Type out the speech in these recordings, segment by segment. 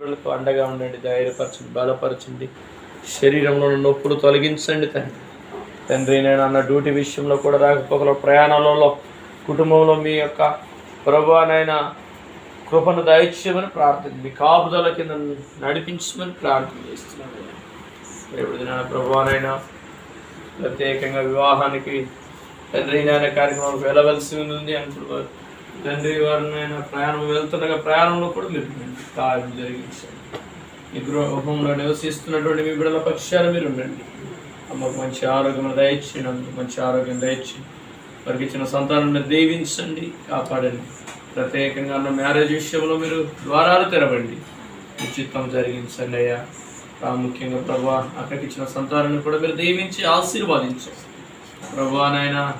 బిడ్డలకు అండగా ఉండండి ధైర్యపరచండి బలపరచండి. శరీరంలో నొప్పులు తొలగించండి తండ్రి. తండ్రి నేను అన్న డ్యూటీ విషయంలో కూడా రాకపోకల ప్రయాణాలలో కుటుంబంలో మీ యొక్క ప్రభానైనా కృపను దయచేయమని ప్రార్థన మీ కాపుదల కింద నడిపించమని ప్రార్థన చేస్తున్నాను. రేపటి దినాన ప్రభానైనా ప్రత్యేకంగా వివాహానికి తండ్రి నాయన కార్యక్రమం వెళ్ళవలసి ఉంది అంటున్నారు. తండ్రి వారినైనా ప్రయాణం వెళ్తుండగా ప్రయాణంలో కూడా మీరు ఉండండి. కార్యం జరిగించండి. ఈ గృహంలో నివసిస్తున్నటువంటి మీ బిడ్డల పక్షాన మీరు ఉండండి. అమ్మకు మంచి ఆరోగ్యం దయచేయండి. మంచి ఆరోగ్యం దయచేయండి. వారికి ఇచ్చిన సంతానాన్ని దీవించండి. కాపాడండి. ప్రత్యేకంగా ఉన్న మ్యారేజ్ విషయంలో మీరు ద్వారాలు తెరవండి. ఉచితం జరిగించండి అయ్యా. ప్రాముఖ్యంగా ప్రభా అక్కడికి ఇచ్చిన సంతానాన్ని కూడా మీరు దీవించి ఆశీర్వాదించండి. ప్రభా నాయన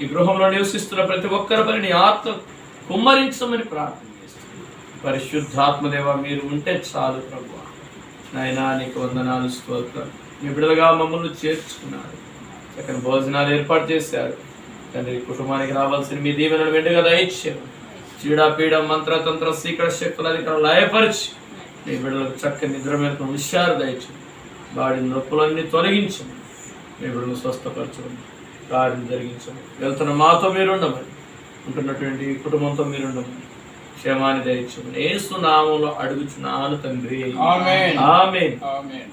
ఈ గృహంలో నివసిస్తున్న ప్రతి ఒక్కరి పని నీ ఆత్మ కుమ్మరించమని ప్రార్థన చేస్తున్నాను పరిశుద్ధాత్మదేవ మీరు ఉంటే చాలు ప్రభు. నాయనా నీకు వందనాలు స్తోత్రం మీ బిడ్డలుగా మమ్మల్ని చేర్చుకున్నారు. చక్కని భోజనాలు ఏర్పాటు చేశారు. తండ్రి కుటుంబానికి రావాల్సిన మీ దీవెనలు వెంటగా దయచేయము చీడాపీడ మంత్రతంత్ర సీకర శక్తుల అధికారులు లయపరిచి మీ బిడ్డలకు చక్కని నిద్ర మేరకు హుషారు దయచేయండి వాడి నొప్పులన్నీ తొలగించండి. మీ బిడ్డలు స్వస్థపరచండి. కార్యం జరిగించండి. వెళ్తున్న మాతో మీరు ఉండమని ఉంటున్నటువంటి కుటుంబంతో మీరు క్షేమాన్ని దయచేయమని ఏసు నామంలో అడుగుచున్నాను తండ్రి. ఆమేన్. ఆమేన్.